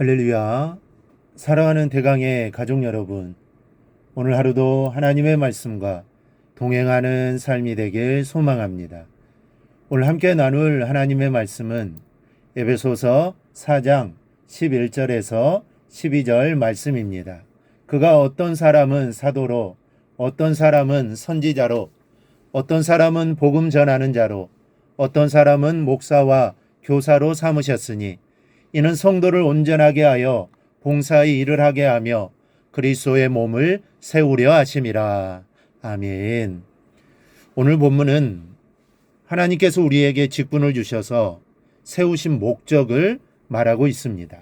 할렐루야. 사랑하는 대강의 가족 여러분. 오늘 하루도 하나님의 말씀과 동행하는 삶이 되길 소망합니다. 오늘 함께 나눌 하나님의 말씀은 에베소서 4장 11절에서 12절 말씀입니다. 그가 어떤 사람은 사도로, 어떤 사람은 선지자로, 어떤 사람은 복음 전하는 자로, 어떤 사람은 목사와 교사로 삼으셨으니 이는 성도를 온전하게 하여 봉사의 일을 하게 하며 그리스도의 몸을 세우려 하심이라. 아멘. 오늘 본문은 하나님께서 우리에게 직분을 주셔서 세우신 목적을 말하고 있습니다.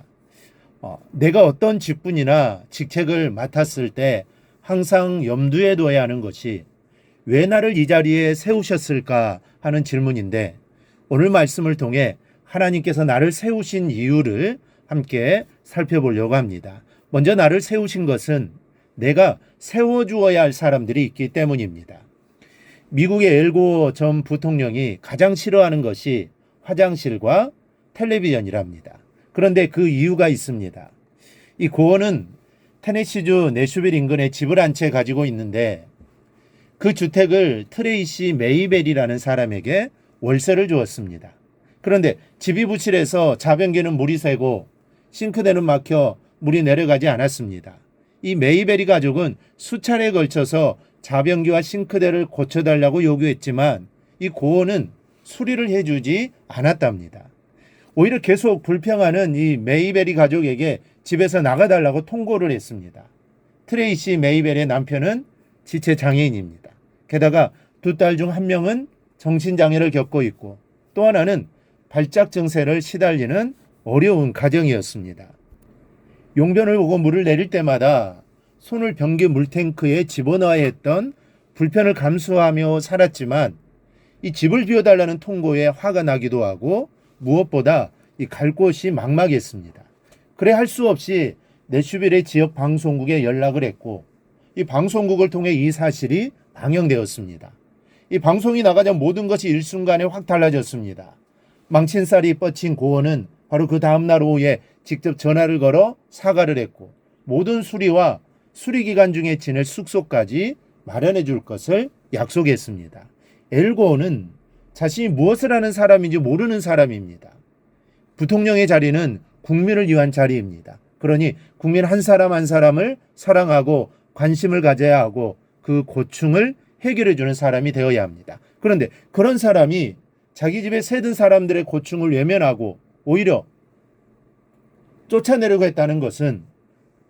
어, 내가 어떤 직분이나 직책을 맡았을 때 항상 염두에 둬야 하는 것이 왜 나를 이 자리에 세우셨을까 하는 질문인데 오늘 말씀을 통해 하나님께서 나를 세우신 이유를 함께 살펴보려고 합니다. 먼저 나를 세우신 것은 내가 세워주어야 할 사람들이 있기 때문입니다. 미국의 엘고 전 부통령이 가장 싫어하는 것이 화장실과 텔레비전이랍니다. 그런데 그 이유가 있습니다. 이 고원은 테네시주 내슈빌 인근에 집을 한 채 가지고 있는데 그 주택을 트레이시 메이벨이라는 사람에게 월세를 주었습니다. 그런데 집이 부실해서 자변기는 물이 새고 싱크대는 막혀 물이 내려가지 않았습니다. 이 메이베리 가족은 수차례에 걸쳐서 자변기와 싱크대를 고쳐달라고 요구했지만 이 고원은 수리를 해주지 않았답니다. 오히려 계속 불평하는 이 메이베리 가족에게 집에서 나가달라고 통고를 했습니다. 트레이시 메이벨의 남편은 지체 장애인입니다. 게다가 두 딸 중 한 명은 정신장애를 겪고 있고 또 하나는 발작 증세를 시달리는 어려운 가정이었습니다. 용변을 오고 물을 내릴 때마다 손을 변기 물탱크에 집어넣어야 했던 불편을 감수하며 살았지만 이 집을 비워달라는 통고에 화가 나기도 하고 무엇보다 이 갈 곳이 막막했습니다. 그래 할 수 없이 내슈빌의 지역 방송국에 연락을 했고 이 방송국을 통해 이 사실이 방영되었습니다. 이 방송이 나가자 모든 것이 일순간에 확 달라졌습니다. 망친 쌀이 뻗친 고원은 바로 그 다음날 오후에 직접 전화를 걸어 사과를 했고 모든 수리와 수리 기간 중에 지낼 숙소까지 마련해 줄 것을 약속했습니다. 엘고는 자신이 무엇을 하는 사람인지 모르는 사람입니다. 부통령의 자리는 국민을 위한 자리입니다. 그러니 국민 한 사람 한 사람을 사랑하고 관심을 가져야 하고 그 고충을 해결해 주는 사람이 되어야 합니다. 그런데 그런 사람이 자기 집에 새든 사람들의 고충을 외면하고 오히려 쫓아내려고 했다는 것은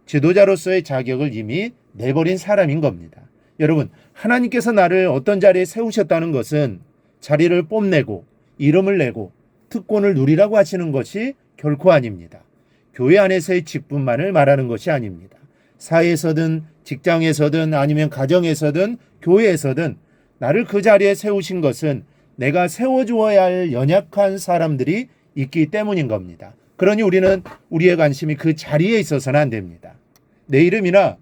지도자로서의 자격을 이미 내버린 사람인 겁니다. 여러분, 하나님께서 나를 어떤 자리에 세우셨다는 것은 자리를 뽐내고 이름을 내고 특권을 누리라고 하시는 것이 결코 아닙니다. 교회 안에서의 직분만을 말하는 것이 아닙니다. 사회에서든 직장에서든 아니면 가정에서든 교회에서든 나를 그 자리에 세우신 것은 내가 세워주어야 할 연약한 사람들이 있기 때문인 겁니다. 그러니 우리는 우리의 관심이 그 자리에 있어서는 안 됩니다. 내 이름이나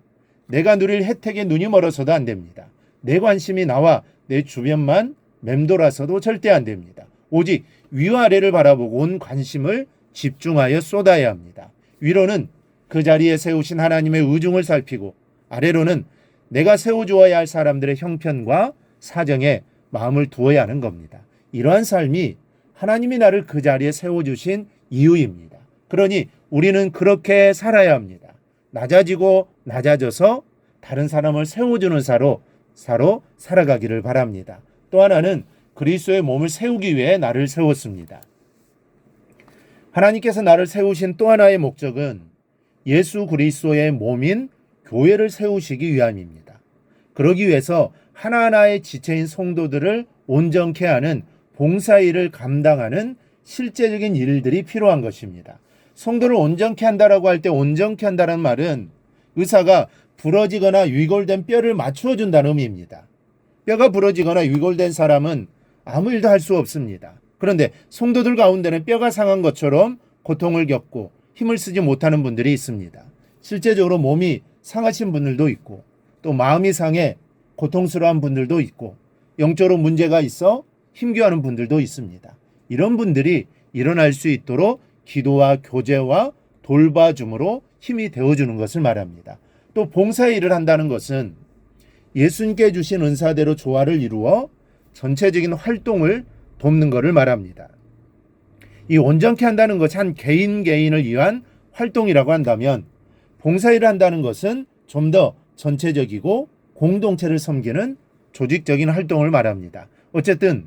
내가 누릴 혜택에 눈이 멀어서도 안 됩니다. 내 관심이 나와 내 주변만 맴돌아서도 절대 안 됩니다. 오직 위아래를 바라보고 온 관심을 집중하여 쏟아야 합니다. 위로는 그 자리에 세우신 하나님의 의중을 살피고 아래로는 내가 세워주어야 할 사람들의 형편과 사정에 마음을 두어야 하는 겁니다. 이러한 삶이 하나님이 나를 그 자리에 세워주신 이유입니다. 그러니 우리는 그렇게 살아야 합니다. 낮아지고 낮아져서 다른 사람을 세워주는 사로, 사로 살아가기를 바랍니다. 또 하나는 그리스도의 몸을 세우기 위해 나를 세웠습니다. 하나님께서 나를 세우신 또 하나의 목적은 예수 그리스도의 몸인 교회를 세우시기 위함입니다. 그러기 위해서 하나하나의 지체인 성도들을 온전케 하는 봉사일을 감당하는 실제적인 일들이 필요한 것입니다. 성도를 온전케 한다라고 할 때 온전케 한다는 말은 의사가 부러지거나 위골된 뼈를 맞추어 준다는 의미입니다. 뼈가 부러지거나 위골된 사람은 아무 일도 할 수 없습니다. 그런데 성도들 가운데는 뼈가 상한 것처럼 고통을 겪고 힘을 쓰지 못하는 분들이 있습니다. 실제적으로 몸이 상하신 분들도 있고 또 마음이 상해 고통스러운 분들도 있고 영적으로 문제가 있어 힘겨워하는 분들도 있습니다. 이런 분들이 일어날 수 있도록 기도와 교제와 돌봐줌으로 힘이 되어주는 것을 말합니다. 또 봉사의 일을 한다는 것은 예수님께 주신 은사대로 조화를 이루어 전체적인 활동을 돕는 것을 말합니다. 이 온전케 한다는 것이 한 개인 개인을 위한 활동이라고 한다면 봉사일을 한다는 것은 좀 더 전체적이고 공동체를 섬기는 조직적인 활동을 말합니다. 어쨌든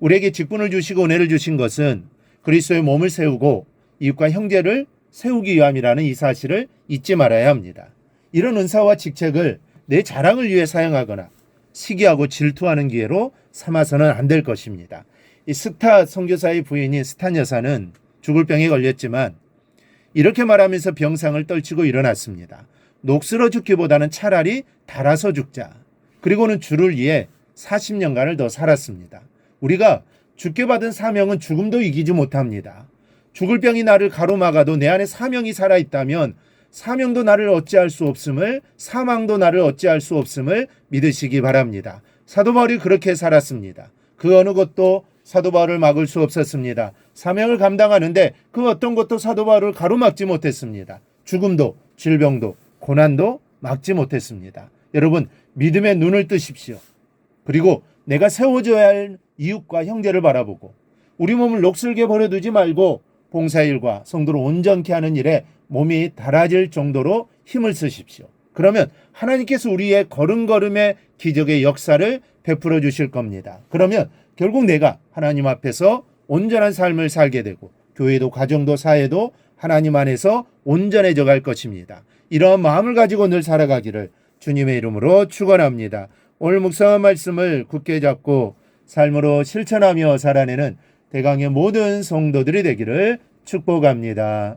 우리에게 직분을 주시고 은혜를 주신 것은 그리스도의 몸을 세우고 이웃과 형제를 세우기 위함이라는 이 사실을 잊지 말아야 합니다. 이런 은사와 직책을 내 자랑을 위해 사용하거나 시기하고 질투하는 기회로 삼아서는 안 될 것입니다. 이 스타 선교사의 부인인 스탄 여사는 죽을 병에 걸렸지만 이렇게 말하면서 병상을 떨치고 일어났습니다. 녹슬어 죽기보다는 차라리 달아서 죽자. 그리고는 주를 위해 40년간을 더 살았습니다. 우리가 죽게 받은 사명은 죽음도 이기지 못합니다. 죽을 병이 나를 가로막아도 내 안에 사명이 살아있다면 사명도 나를 어찌할 수 없음을 사망도 나를 어찌할 수 없음을 믿으시기 바랍니다. 사도 바울이 그렇게 살았습니다. 그 어느 것도 사도 바울을 막을 수 없었습니다. 사명을 감당하는데 그 어떤 것도 사도 바울을 가로막지 못했습니다. 죽음도 질병도 고난도 막지 못했습니다. 여러분 믿음의 눈을 뜨십시오. 그리고 내가 세워져야 할 이웃과 형제를 바라보고 우리 몸을 녹슬게 버려두지 말고 봉사일과 성도를 온전케 하는 일에 몸이 달아질 정도로 힘을 쓰십시오. 그러면 하나님께서 우리의 걸음걸음의 기적의 역사를 베풀어 주실 겁니다. 그러면 결국 내가 하나님 앞에서 온전한 삶을 살게 되고 교회도 가정도 사회도 하나님 안에서 온전해져 갈 것입니다. 이러한 마음을 가지고 늘 살아가기를 주님의 이름으로 축원합니다. 오늘 묵상한 말씀을 굳게 잡고 삶으로 실천하며 살아내는 대강의 모든 성도들이 되기를 축복합니다.